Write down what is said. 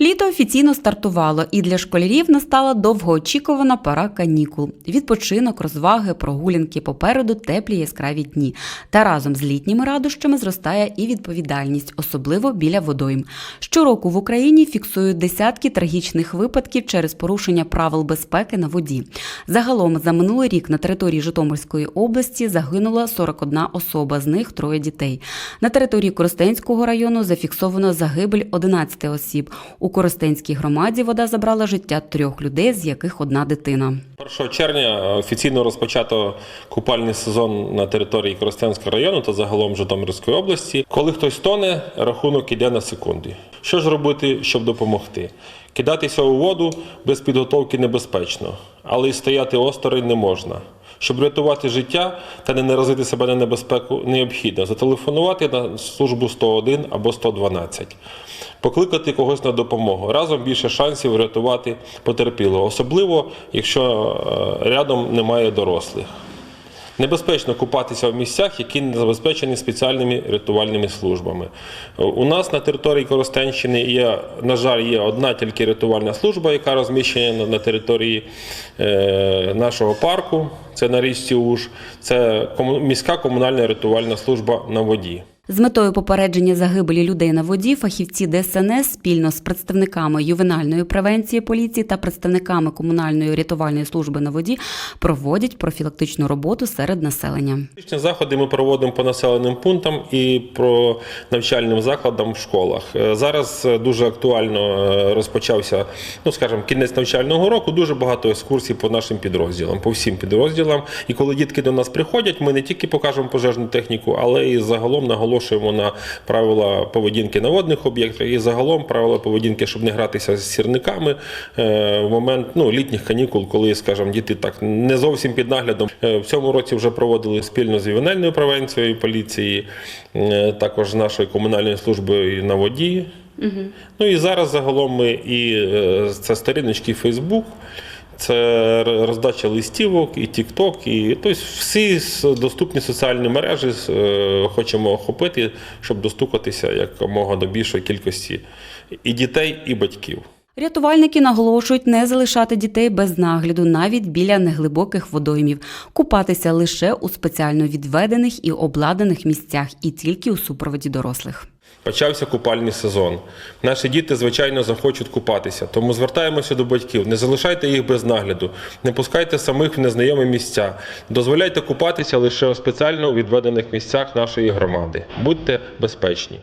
Літо офіційно стартувало, і для школярів настала довгоочікувана пора канікул. Відпочинок, розваги, прогулянки попереду теплі яскраві дні. Та разом з літніми радощами зростає і відповідальність, особливо біля водойм. Щороку в Україні фіксують десятки трагічних випадків через порушення правил безпеки на воді. Загалом за минулий рік на території Житомирської області загинула 41 особа, з них троє дітей. На території Коростенського району зафіксовано загибель 11 осіб. У Коростенській громаді вода забрала життя трьох людей, з яких одна дитина. 1 червня офіційно розпочато купальний сезон на території Коростенського району та загалом Житомирської області. Коли хтось тоне, рахунок іде на секунди. Що ж робити, щоб допомогти? Кидатися у воду без підготовки небезпечно, але й стояти осторонь не можна. Щоб врятувати життя та не наразити себе на небезпеку, необхідно зателефонувати на службу 101 або 112, покликати когось на допомогу. Разом більше шансів врятувати потерпілого, особливо якщо е, рядом немає дорослих. Небезпечно купатися в місцях, які не забезпечені спеціальними рятувальними службами. У нас на території Коростенщини є, на жаль, є одна тільки рятувальна служба, яка розміщена на- території е, нашого парку. Це на річці Уж. Це міська комунальна рятувальна служба на воді. З метою попередження загибелі людей на воді фахівці ДСНС спільно з представниками ювенальної превенції поліції та представниками комунальної рятувальної служби на воді проводять профілактичну роботу серед населення. Заходи ми проводимо по населеним пунктам і по навчальним закладам в школах. Е, Зараз е, дуже актуально е, розпочався, ну скажімо, кінець навчального року. Дуже багато екскурсій по нашим підрозділам, по всім підрозділам. І коли дітки до нас приходять, ми не тільки покажемо пожежну техніку, але і загалом наголошуємо на правила поведінки на водних об'єктах і загалом правила поведінки, щоб не гратися з сірниками е, в момент ну, літніх канікул, коли, скажімо, діти так не зовсім під наглядом. Е, В цьому році вже проводили спільно з ювенальною превенцією поліції, е, також з нашою комунальною службою на воді. Ну і зараз загалом ми і це сторіночки Facebook, це роздача листівок, і TikTok, і тобто всі доступні соціальні мережі е, хочемо охопити, щоб достукатися якомога до більшої кількості і дітей, і батьків. Рятувальники наголошують не залишати дітей без нагляду навіть біля неглибоких водоймів, купатися лише у спеціально відведених і обладнаних місцях і тільки у супроводі дорослих. Почався купальний сезон. Наші діти, звичайно, захочуть купатися, тому звертаємося до батьків. Не залишайте їх без нагляду, не пускайте самих в незнайомі місця. Дозволяйте купатися лише у спеціально відведених місцях нашої громади. Будьте безпечні.